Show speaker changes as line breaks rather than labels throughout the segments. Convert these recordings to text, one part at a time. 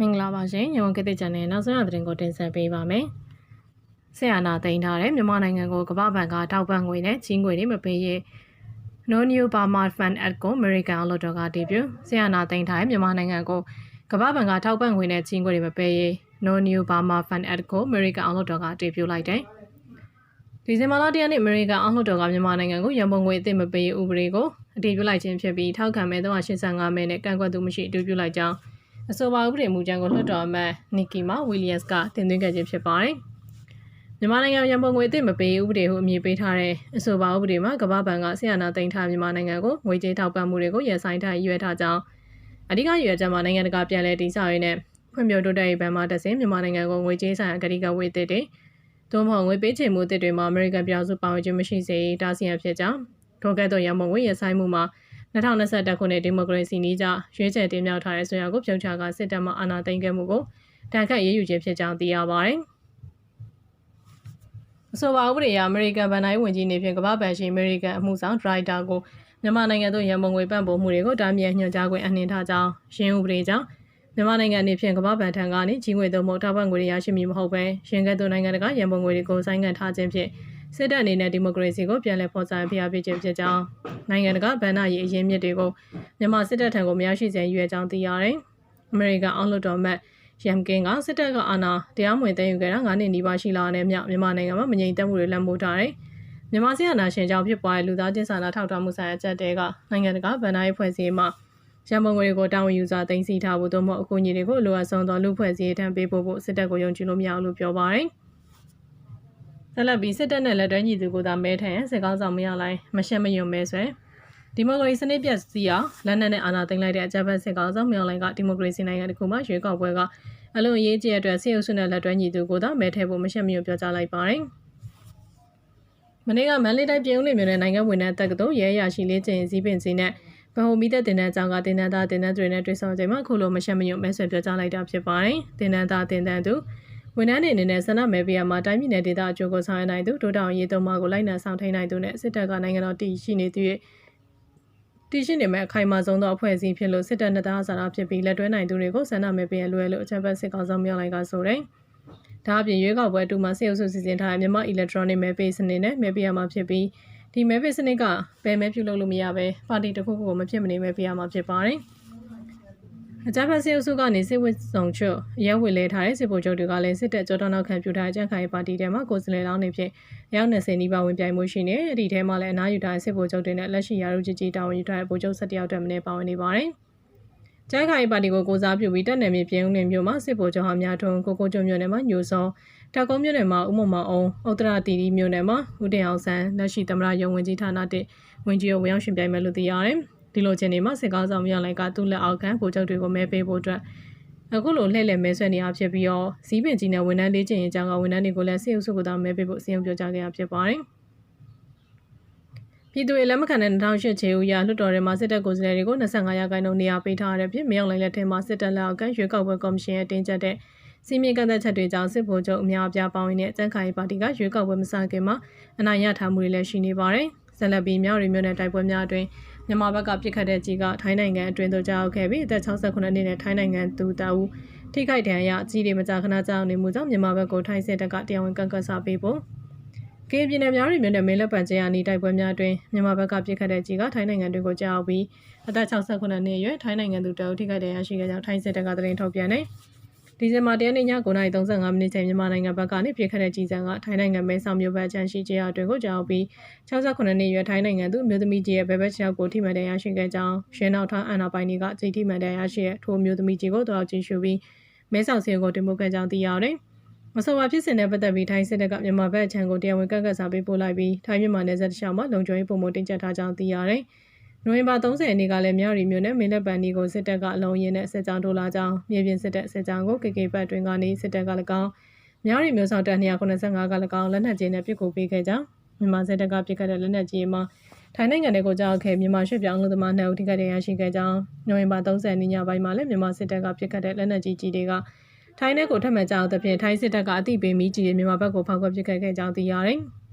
မင်္ဂလာပါရှင်ညောင်ကတဲ့ချန်နယ်နောက်ဆုံးရသတင်းကိုတင်ဆက်ပေးပါမယ်။ဆေးအာနာသိမ်းထားတဲ့မြန်မာနိုင်ငံကိုကမ္ဘာ့ဘဏ်ကတောက်ပံ့ငွေနဲ့ချင်းငွေတွေမပေးရ No New Burma Fund Act ကို American အော်လော်တော်ကတည်ပြုဆေးအာနာသိမ်းထားတဲ့မြန်မာနိုင်ငံကိုကမ္ဘာ့ဘဏ်ကထောက်ပံ့ငွေနဲ့ချင်းငွေတွေမပေးရ No New Burma Fund Act ကို American အော်လော်တော်ကတည်ပြုလိုက်တယ်။ဒီဇင်ဘာလတရက်နေ့အမေရိကန်အောက်လွှတ်တော်ကမြန်မာနိုင်ငံကိုရန်ပုံငွေအသစ်မပေးဥပဒေကိုအတည်ပြုလိုက်ခြင်းဖြစ်ပြီးထောက်ခံမဲ့385မဲနဲ့ကန့်ကွက်သူမရှိအတည်ပြုလိုက်ကြောင်း အဆိုပါဥပဒေမူကြမ်းကိုလွှတ်တော်အမတ်နီကီမာဝီလီယမ်စ်ကတင်သွင်းခဲ့ခြင်းဖြစ်ပါတယ်။မြန်မာနိုင်ငံရန်ပုံငွေအသစ်မပေးဥပဒေဟုအမည်ပေးထားတဲ့အဆိုပါဥပဒေမှာကမ္ဘာဘဏ်ကဆီယနာတင်ထားမြန်မာနိုင်ငံကိုငွေကြေးထောက်ပံ့မှုတွေကိုရန်ဆိုင်ထားရွေးထားကြောင်းအဓိကရွေးချက်မှာနိုင်ငံတကာပြည်လဲတည်ဆောက်ရေးနဲ့ဖွံ့ဖြိုးတိုးတက်ရေးဘဏ်မှတဆင်မြန်မာနိုင်ငံကိုငွေကြေးဆိုင်ရာကတိကဝေးတဲ့သို့မဟုတ်ငွေပေးချေမှုအသစ်တွေမှာအမေရိကန်ပြည်သူပါဝင်ခြင်းမရှိစေတားဆီးရဖြစ်ကြောင်းထိုကဲ့သို့ရန်ပုံငွေရဆိုင်မှုမှာ 2021ခုနှစ်ဒီမိုကရေစီနည်းကျရွေးချယ်တင်မြှောက်ထားတဲ့ဆိုရကိုပြုံချကစစ်တပ်မှအာဏာသိမ်းခဲ့မှုကိုတန်ခတ်ရေးယူခြင်းဖြစ်ကြောင်းသိရပါတယ်။အဆိုပါဥပဒေအရအမေရိကန်ဗန်တိုင်းဝင်ကြီးနေဖြင့်ကမ္ဘာ့ဘဏ်ရှိအမေရိကန်အမှုဆောင်ဒရိုက်တာကိုမြန်မာနိုင်ငံသို့ရန်ပုံငွေပံ့ပိုးမှုတွေကိုတားမြစ်ညွှန်ကြားခွင့်အနှင်ထားကြောင်းရှင်းဥပဒေကြောင့်မြန်မာနိုင်ငံအနေဖြင့်ကမ္ဘာ့ဘဏ်ထံကနေကြီးငွေသို့မဟုတ်ထောက်ပံ့ငွေတွေရရှိမည်မဟုတ်ဘဲရှင်ကဲ့သို့နိုင်ငံတကာရန်ပုံငွေတွေကိုဆိုင်းငံ့ထားခြင်းဖြင့် စစ်တပ်အနေနဲ့ဒီမိုကရေစီကိုပြန်လည်ဖော်ဆောင်ဖျားပြခြင်းဖြစ်ကြောင်းနိုင်ငံတကာဗန်နာရေးအရင်းမြစ်တွေကိုမြန်မာစစ်တပ်ထံကိုမရရှိစေရွေးကြောင်းသိရတယ်။အမေရိကန်အောက်လွှတ်တော်မှတ်ရမ်ကင်ကစစ်တပ်ကအာဏာတရားမဝင်သိမ်းယူခဲ့တာ9နှစ်နီးပါးရှိလာတဲ့မြမြန်မာနိုင်ငံမှာမငြိမ်သက်မှုတွေလက်မိုးထားတယ်။မြန်မာစစ်အာဏာရှင်ကြောင့်ဖြစ်ပွားတဲ့လူသားချင်းစာနာထောက်ထားမှုဆိုင်ရာအကြက်တဲကနိုင်ငံတကာဗန်နာရေးဖွဲ့စည်းမှာရန်ပုံငွေတွေကိုတာဝန်ယူစွာတင်စီထားဖို့သို့မဟုတ်အကူအညီတွေကိုလိုအပ်ဆုံးသောလူဖွဲ့စည်းထံပေးဖို့ဖို့စစ်တပ်ကိုယုံကြည်လို့မရဘူးလို့ပြောပါတယ်။ ဆက်လက်ပြီးစစ်တပ်နဲ့လက်တွဲညီသူကိုသာမဲထန်စစ်ကောင်းဆောင်မရလိုက်မရှက်မယွံမဲဆွဲဒီမိုကရေစီစနစ်ပြည့်စည်အောင်လက်နက်နဲ့အာဏာသိမ်းလိုက်တဲ့အကြမ်းဖက်စစ်ကောင်ဆောင်မြောင်လိုင်းကဒီမိုကရေစီနိုင်ငံတစ်ခုမှရွေးကောက်ပွဲကအလွန်အရေးကြီးတဲ့အတွက်စစ်အုပ်စုနဲ့လက်တွဲညီသူကိုသာမဲထည့်ဖို့မရှက်မယွံပြောကြားလိုက်ပါတယ်မနေ့ကမန်လေးတိုင်းပြည်ဦးလမြို့နယ်နိုင်ငံဝန်ထမ်းတက္ကသိုလ်ရဲရရှိလေးကျင်းစည်းပင်စီနဲ့ဗဟိုမီတဲ့တင်တန်းကြောင့်ကတင်တန်းသားတင်တန်းတွေနဲ့တွေ့ဆုံချိန်မှာခုလိုမရှက်မယွံမဲဆွဲပြောကြားလိုက်တာဖြစ်ပါတယ်တင်တန်းသားတင်တန်းသူ ဝန်ထမ်းတွေအနေနဲ့ဆန္ဒမဲပေးရမှာတိုင်းပြည်နယ်ဒေသအကျိုးကိုဆောင်ရွက်နိုင်သူဒိုတောင်ရေးသုံးပါးကိုလိုက်နာဆောင်ထိန်နိုင်သူနဲ့စစ်တပ်ကနိုင်ငံတော်တည်ရှိနေသူရဲ့တည်ရှိနေမဲ့အခိုင်အမာဆုံးသောအဖွဲ့အစည်းဖြစ်လို့စစ်တပ်နှစ်သားစာရဖြစ်ပြီးလက်တွဲနိုင်သူတွေကိုဆန္ဒမဲပေးရလွယ်လို့အချက်ပတ်စစ်ကောင်ဆောင်မြောက်လိုက်ကဆိုတယ်။ဒါအပြင်ရွေးကောက်ပွဲတူမှာစေအုပ်စုစီစဉ်ထားတဲ့မြန်မာ electronic မဲပေးစနစ်နဲ့မဲပေးရမှာဖြစ်ပြီးဒီမဲပေးစနစ်ကဘယ်မဲပြုလုပ်လို့မရဘဲပါတီတစ်ခုခုကိုမဖြစ်မနေမဲပေးရမှာဖြစ်ပါတယ်။ အကြမ်းဖက်စစ်အုပ်စုကနေစစ်ဝစ်ဆောင်ချုပ်ရဲဝေလဲထားတဲ့စစ်ဗိုလ်ချုပ်တွေကလည်းစစ်တပ်ကြောတော်နောက်ခံပြုထားတဲ့ကြံ့ခိုင်ပါတီထဲမှာကိုယ်စားလှယ်လောင်းတွေဖြစ်ရောက်20နီးပါးဝင်ပြိုင်မှုရှိနေအဲ့ဒီထဲမှာလည်းအနားယူထားတဲ့စစ်ဗိုလ်ချုပ်တွေနဲ့လက်ရှိရာထူးကြီးကြီးတာဝန်ယူထားတဲ့ဗိုလ်ချုပ်17ယောက်တက်မင်းပါဝင်နေပါတယ်။ကျန်းခိုင်ပါတီကိုကိုစားပြုပြီးတက်နယ်မြေပြည်ဦးလင်မြို့မှာစစ်ဗိုလ်ချုပ်ဟာများထုံကိုကိုကျွန်းမြို့နယ်မှာညိုစောတက်ကုန်းမြို့နယ်မှာဥမမောင်အောင်ဥတ္တရတီတီမြို့နယ်မှာဦးတင်အောင်ဆန်းလက်ရှိသမရယုံဝင်ကြီးဌာနတစ်ဝင်ကြီးကိုဝင်ရောက်ရှင်ပြိုင်မယ်လို့သိရတယ်။ ဒီလိုချင်းတွေမှာစစ်ကောင်းဆောင်မြောက်လိုက်ကသူ့လက်အောက်ခံဗိုလ်ချုပ်တွေကိုမဲပေးဖို့အတွက်အခုလိုလှည့်လည်မဲဆွဲနေရဖြစ်ပြီးတော့စီးပင်ကြီးနဲ့ဝန်ထမ်းလေးချင်းအကြောင်းကဝန်ထမ်းတွေကိုလည်းစစ်အုပ်စုကသာမဲပေးဖို့အစီအစဉ်ပြောကြားခဲ့ရဖြစ်ပါတယ်။ပြည်သူ့ရဲ့လက်မခံတဲ့2008ချေဦးရလွှတ်တော်ထဲမှာစစ်တပ်ကိုယ်စားလှယ်တွေကို25ရာခိုင်နှုန်းနေရာပေးထားတဲ့ဖြစ်မြောက်လိုင်းလက်ထဲမှာစစ်တပ်လက်အောက်ကရွေးကောက်ပွဲကော်မရှင်ရဲ့တင်ကြတဲ့စီမင်းကန့်သက်ချက်တွေကြောင့်စစ်ဗိုလ်ချုပ်အများအပြားပေါင်းနေတဲ့တန်ခိုင်ပါတီကရွေးကောက်ပွဲမစခင်မှာအနိုင်ရထားမှုတွေလည်းရှိနေပါတယ်။ဆက်လက်ပြီးမြောက်ရီမြို့နယ်တိုက်ပွဲများအတွင်း မြန်မာဘက်ကပြစ်ခတ်တဲ့ကြီးကထိုင်းနိုင်ငံအတွင်းသို့ကြောက်ခဲ့ပြီးအသက်68နှစ်နဲ့ထိုင်းနိုင်ငံသူတအူထိခိုက်ဒဏ်ရာအကြီးတွေမကြာခဏကြောက်နေမှုကြောင့်မြန်မာဘက်ကိုထိုင်းစစ်တပ်ကတရားဝင်ကန့်ကွက်စာပေးဖို့ကင်းပြည်နယ်များရီမြို့နယ်မဲလက်ပံကျင်းအနီးတိုက်ပွဲများအတွင်းမြန်မာဘက်ကပြစ်ခတ်တဲ့ကြီးကထိုင်းနိုင်ငံတွေကိုကြောက်ပြီးအသက်68နှစ်အရွယ်ထိုင်းနိုင်ငံသူတအူထိခိုက်ဒဏ်ရာရှိခဲ့ကြောင်းထိုင်းစစ်တပ်ကသတင်းထုတ်ပြန်တယ်။ ဒီဇင်ဘာ၁ရက်နေ့ည9:35မိနစ်ချိန်မြန်မာနိုင်ငံဘက်ကနေပြည်ခတ်တဲ့ကြီးစံကထိုင်းနိုင်ငံမဲဆောက်မြို့ဘက်ချန်ရှိကျေးရွာတွင်ကိုကြောက်ပြီး68နှစ်ရွယ်ထိုင်းနိုင်ငံသူမျိုးသမီးကြီးရဲ့ဘယ်ဘက်ချောက်ကိုထိမှန်တဲ့ရရှိခဲ့ကြောင်းရှင်းနောက်ထောင်းအန်နာပိုင်တွေကကြည်ထိမှန်တဲ့ရရှိတဲ့ထိုမျိုးသမီးကြီးကိုတောက်ကြည့်ရှုပြီးမဲဆောက်စီကိုတင်ပို့ခဲ့ကြောင်းသိရတယ်။မဆိုပါဖြစ်စဉ်နဲ့ပတ်သက်ပြီးထိုင်းစစ်တပ်ကမြန်မာဘက်ချန်ကိုတရားဝင်ကန့်ကွက်စာပေးပို့လိုက်ပြီးထိုင်းမြန်မာနယ်စပ်တခြားမှာလုံခြုံရေးပုံမှန်တင်ကြပ်ထားကြောင်းသိရတယ်။ နိုဝင်ဘာ30ရက်နေ့ကလည်းမြောက်ရီမြို့နယ်မင်းတပ်ပန်ဒီကိုစစ်တပ်ကအလုံးရင်းနဲ့စစ်ကြောင်းထိုးလာကြောင်းမြေပြင်စစ်တပ်စစ်ကြောင်းကို KK ဘတ်တွင်ကနေစစ်တပ်က၎င်းမြောက်ရီမြို့ဆောင်တပ်295က၎င်းလက်နက်ကြီးနဲ့ပစ်ကူပေးခဲ့ကြောင်းမြန်မာစစ်တပ်ကပစ်ခတ်တဲ့လက်နက်ကြီးမှာထိုင်းနိုင်ငံတွေကိုကြောက်ခဲ့မြန်မာရွှေ့ပြောင်းလူသမားနှစ်ဦးထိခိုက်ဒဏ်ရာရှိခဲ့ကြောင်းနိုဝင်ဘာ30ရက်နေ့ညပိုင်းမှာလည်းမြန်မာစစ်တပ်ကပစ်ခတ်တဲ့လက်နက်ကြီးကြီးတွေကထိုင်းနယ်ကိုထပ်မံကြောက်တဲ့ဖြင့်ထိုင်းစစ်တပ်ကအသိပေးမိကြီးတွေမြန်မာဘက်ကိုဖောက်ခွဲပစ်ခတ်ခဲ့ကြောင်းသိရတယ်။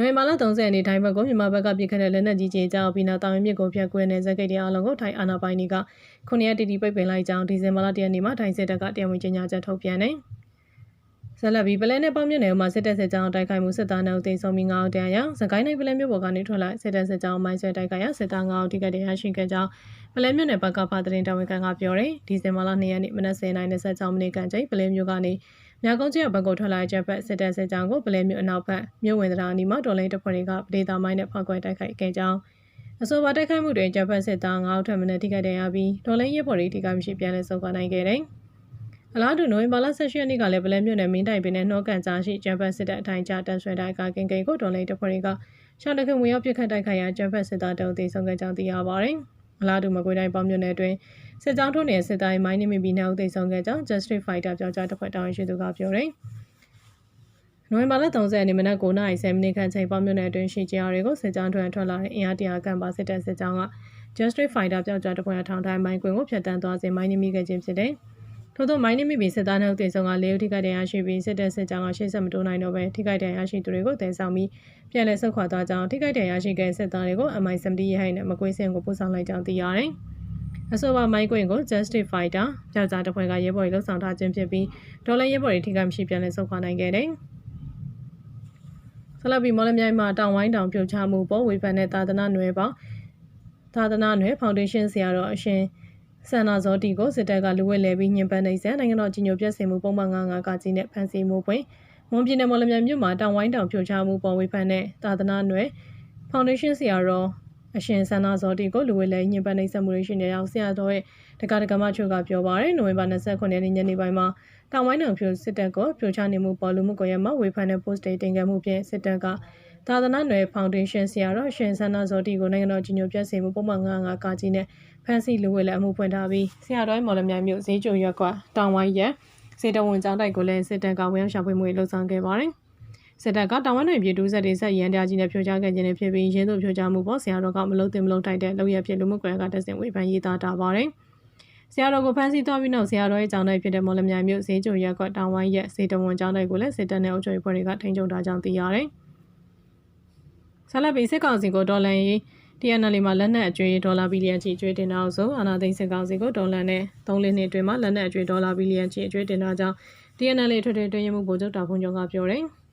နိုဝင်ဘာလ30ရက်နေ့ထိုင်းဘက်ကိုမြန်မာဘက်ကပြည်ခတ်တဲ့လက်နက်ကြီးကြီးကြောင့်ပြီးနောက်တောင်ရင်မြစ်ကိုဖျက်ကွင်းတဲ့ဇက်ကိတ်တရားအလုံးကိုထိုင်းအာဏာပိုင်တွေကခုနှစ်ရက်တည်တည်ပိတ်ပင်လိုက်ကြောင်းဒီဇင်ဘာလ1ရက်နေ့မှာထိုင်းစစ်တပ်ကတရားဝင်ကြေညာချက်ထုတ်ပြန်တယ်။ဇက်လက်ဘီပလဲနဲ့ပေါမြင့်နယ်မှာစစ်တပ်စစ်ကြောင်းတိုက်ခိုက်မှုစစ်သားနှုတ်သိမ်းဆုံးပြီး9အောင်တရားရစကိုင်းတိုင်းပလဲမြို့ပေါ်ကနေထွက်လာစစ်တပ်စစ်ကြောင်းမိုင်းဆွဲတိုက်ခိုက်ရစစ်သား9အောင်တိကတရားရှိခဲ့ကြောင်းပလဲမြို့နယ်ဘက်ကဖာသတင်းတာဝန်ခံကပြောတယ်။ဒီဇင်ဘာလ2ရက်နေ့မနက်09:26မိနစ်ခန့်ချိန်ပလဲမြို့ကနေ မြောက်ကုန်းကျဘက်ကိုထွက်လာချက်ဖက်စစ်တပ်စစ်ကြောင်းကိုပလဲမြို့အနောက်ဘက်မြို့ဝင်သရာနီမှာတော်လိုင်းတပ်ဖွဲ့တွေကပဒေသာမိုင်းနဲ့ဖောက်ခွဲတိုက်ခိုက်ခဲ့ကြောင်းအဆိုပါတိုက်ခိုက်မှုတွင်ဂျပန်စစ်သား9ဦးထပ်မံထိခိုက်ဒဏ်ရာပြီးတော်လိုင်းရဲဘော်တွေထိခိုက်မရှိပြန်လည်ဆုတ်ခွာနိုင်ခဲ့တယ်။အလားတူနိုဝင်ဘာလ18ရက်နေ့ကလည်းပလဲမြို့နယ်မင်းတိုင်ပင်နဲ့နှောကန်ကြားရှိဂျပန်စစ်တပ်အထိုင်ကျတန်ဆွဲတိုက်ကကင်ကိန်ကိုတော်လိုင်းတပ်ဖွဲ့တွေကရှောင်းတခင်ဝင်ရောက်ပစ်ခတ်တိုက်ခိုက်ရာဂျပန်စစ်သားတုံးသေးဆုံးခဲ့ကြောင်းသိရပါတယ်။အလားတူမကွေးတိုင်းပေါမြို့နယ်တွင် စစ်ကြောင်းထိုးနေတဲ့စစ်သားမိုင်းနေမိပြီးနောက်သိဆုံးခဲ့ကြောင်း Justice Fighter ပြောကြားတပ်ဖွဲ့တာဝန်ရှိသူကပြောတယ်။နိုဝင်ဘာလ30ရက်နေ့မနက်9:10မိနစ်ခန့်ချိန်ပေါမြို့နယ်အတွင်းရှိကြရာတွေကိုစစ်ကြောင်းထွန်းထွက်လာတဲ့အင်အားတရာခန့်ပါစစ်တပ်စစ်ကြောင်းက Justice Fighter ပြောကြားတပ်ဖွဲ့ထောင်တိုင်းမိုင်းကွင်းကိုဖျက်တမ်းသွားစဉ်မိုင်းနေမိခဲ့ခြင်းဖြစ်တယ်။ထို့သောမိုင်းနေမိပြီးစစ်သားနှုတ်တင်ဆောင်ကလေးဦးထိခိုက်တရားရှိပြီးစစ်တပ်စစ်ကြောင်းကရှေ့ဆက်မတိုးနိုင်တော့ဘဲထိခိုက်တရားရှိသူတွေကိုတင်ဆောင်ပြီးပြန်လည်ဆုတ်ခွာသွားကြောင်းထိခိုက်တရားရှိခဲ့စစ်သားတွေကို MI70 ရဟိုင်းနဲ့မကွေးစင်ကိုပို့ဆောင်လိုက်ကြောင်းသိရတယ်။ အဆိုပါမိုင်းကွင်းကို Justice Fighter ကြောက်ကြားတပ်ဖွဲ့ကရဲဘော်တွေလှုပ်ဆောင်ထားခြင်းဖြစ်ပြီးဒေါ်လာရဲဘော်တွေထိခိုက်မရှိပြန်လည်ဆုတ်ခွာနိုင်ခဲ့တယ်။ဆလဘီမော်လမြိုင်မှာတောင်ဝိုင်းတောင်ပြုတ်ချမှုပေါ်ဝေဖန်တဲ့သာသနာ့နယ်ပေါသာသနာ့နယ်ဖောင်ဒေးရှင်းဆရာတော်အရှင်ဆန္နာဇောတီကိုစစ်တပ်ကလူဝဲလဲပြီးညှဉ်းပန်းနေစံနိုင်ငံတော်ကြီးညိုပြည့်စင်မှုပုံမှန်95ကကြီးနဲ့ဖမ်းဆီးမှုပွင့်မွန်ပြည်နယ်မော်လမြိုင်မြို့မှာတောင်ဝိုင်းတောင်ပြုတ်ချမှုပေါ်ဝေဖန်တဲ့သာသနာ့နယ်ဖောင်ဒေးရှင်းဆရာတော် အရှင်ဆန္နာဇောတီကိုလူဝဲလဲညှဉ်းပန်းနေစမှုတွေရှိနေအောင်ဆရာတော်ရဲ့တက္ကသိုလ်ကမချို့ကပြောပါရယ်နိုဝင်ဘာ29ရက်နေ့ညနေပိုင်းမှာတောင်ဝိုင်းတောင်ဖြိုစစ်တပ်ကပြိုချနေမှုပေါ်လူမှုကွန်ရက်မှာဝေဖန်တဲ့ post တွေတင်ခဲ့မှုဖြင့်စစ်တပ်ကသာသနာ့နယ်ဖောင်ဒေးရှင်းဆရာတော်ရှင်ဆန္ဒဇော်တီကိုနိုင်ငံတော်ကြီးညိုပြည့်စင်မှုပုံမှန်95ကာကြီးနဲ့ဖန်စီလူဝဲလည်းအမှုဖွင့်ထားပြီးဆရာတော်မော်လမြိုင်မြို့ဈေးကျုံရွက်ကတောင်ဝိုင်းရက်စေတဝန်ကျောင်းတိုက်ကိုလည်းစစ်တပ်ကဝင်ရောက်ရှာဖွေမှုလှုပ်ဆောင်ခဲ့ပါတယ် စစ်တပ်ကတောင်ဝမ်းတွင်ပြည်သူဆက်တွေဆက်ရန်တရားကြီးနဲ့ဖြိုချခဲ့ခြင်းနဲ့ဖြစ်ပြီးရင်းတို့ဖြိုချမှုပေါ်ဆရာတော်ကမလုံးတင်မလုံးတိုက်တဲ့လောက်ရဖြစ်လူမှုကွယ်ကတဆင်ဝေဖန်ရေးသားတာပါတယ်။ဆရာတော်ကိုဖမ်းဆီးသွားပြီးနောက်ဆရာတော်ရဲ့ကျောင်းတိုက်ဖြစ်တဲ့မော်လမြိုင်မြို့ဈေးကျုံရက်ကတောင်ဝိုင်းရက်စေတဝန်ကျောင်းတိုက်ကိုလည်းစစ်တပ်နဲ့အုပ်ချုပ်ရေးဖွဲ့တွေကထိန်းချုပ်ထားကြောင်းသိရတယ်။ဆလဘီစစ်ကောင်စီကိုဒေါ်လာရေး TNL မှာလက်နက်အကျွေးဒေါ်လာဘီလီယံချီအကျွေးတင်တာဆိုအာနာသိန်းစစ်ကောင်စီကိုဒေါ်လာနဲ့3လနှစ်အတွင်းမှာလက်နက်အကျွေးဒေါ်လာဘီလီယံချီအကျွေးတင်တာကြောင့် TNL ထွေထွေတွင်းရမှုဗိုလ်ချုပ်တာဖုန်ကျော်ကပြောတယ်။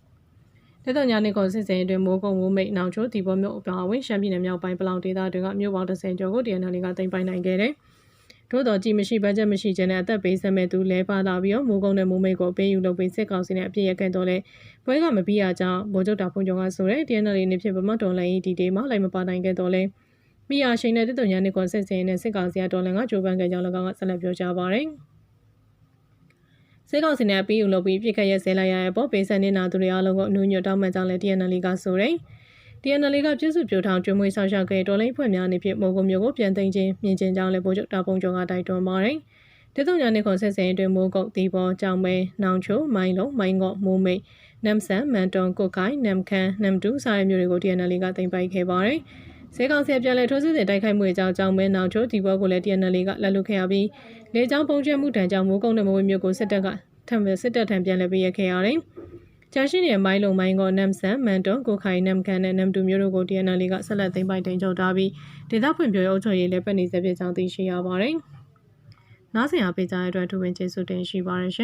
တက်တော်ညာနေကိုစစ်စင်အတွင်းမိုးကုံမိုးမိတ်နောင်ချိုတီဘောမြို့အပါအဝင်ရှမ်းပြည်နယ်မြောက်ပိုင်းပလောင်ဒေသတွေကမြို့ပေါင်း30ကျော်ကို TNL ကတင်ပိုင်နိုင်ခဲ့တယ်။ထို့တော်ကြည်မရှိဘတ်ဂျက်မရှိခြင်းနဲ့အသက်ပေးဆက်မဲ့သူလဲပါလာပြီးတော့မိုးကုံနဲ့မိုးမိတ်ကိုပေးယူလုပ်ပေးစစ်ကောင်စီနဲ့အပြည့်ရခဲ့တော့လဲပွဲကမပြီးရကြောင်းဗိုလ်ချုပ်တာဖုန်ကျော်ကဆိုတဲ့ TNL နေဖြစ်ဗမတော်လိုင်းဒီဒေးမှာလိုက်မပါနိုင်ခဲ့တော့လဲမိယာရှိန်နဲ့တက်တော်ညာနေကိုစစ်စင်နဲ့စစ်ကောင်စီကတော်လန်ကကြိုးပမ်းခဲ့ကြောင်း၎င်းကဆက်လက်ပြောကြားပါတယ်။ စစ်ကောင်စီနဲ့ပြီးယူလုပ်ပြီးပြစ်ခတ်ရဲဆဲလိုက်ရတဲ့ပေါ်ပေးဆက်နေတာသူတွေအားလုံးကိုအနှူးညွတ်တောင်းမှန်ကြောင်းလည်း TNL ကဆိုတယ်။ TNL ကပြည့်စုံပြိုထောင်ကျွေးမွေးဆောင်ရှောက်ခဲ့တော်လိုင်းဖွဲ့များနေဖြစ်မိုးကုံမျိုးကိုပြန်သိမ်းခြင်းမြင်ခြင်းကြောင်းလည်းပို့ချုပ်တာပုံကျော်ကတိုက်တွန်းပါတယ်။တတုံညာနေခွန်ဆက်စင်အတွင်းမိုးကုတ်တီပေါ်ကြောင်မဲနောင်ချိုမိုင်းလုံးမိုင်းငေါ့မိုးမိတ်နမ်ဆန်မန်တွန်ကုတ်ခိုင်နမ်ခန်နမ်တူစတဲ့မျိုးတွေကို TNL ကတင်ပိုက်ခဲ့ပါတယ်။ စေကောင်စီပြန်လည်ထိုးစစ်စစ်တိုက်ခိုက်မှုအကြောင်းကြောင့်မဲနောင်ချိုဒီဘောကိုလည်း TNL ကလက်လွတ်ခဲ့ရပြီးလေကြောင်းပုံကျဲမှုတန်ကြောင့်မိုးကုတ်နဲ့မိုးဝင်းမျိုးကိုစစ်တပ်ကထံစစ်တပ်ထံပြန်လည်ပေးရခဲ့ရတယ်။ကြာရှိနေတဲ့မိုင်းလုံမိုင်းကနမ်ဆန်မန်တွန်ကိုခိုင်နမ်ကန်နဲ့နမ်တူမျိုးတို့ကို TNL ကဆက်လက်သိမ်းပိုက်တင်ချုပ်ထားပြီးဒေသဖွံ့ဖြိုးရေးအုပ်ချုပ်ရေးလည်းပတ်နေစေဖြစ်ကြောင်းသိရှိရပါတယ်။နားဆင်အားပေးကြတဲ့အတွက်ထူးပင်ကျေးဇူးတင်ရှိပါတယ်ရှင်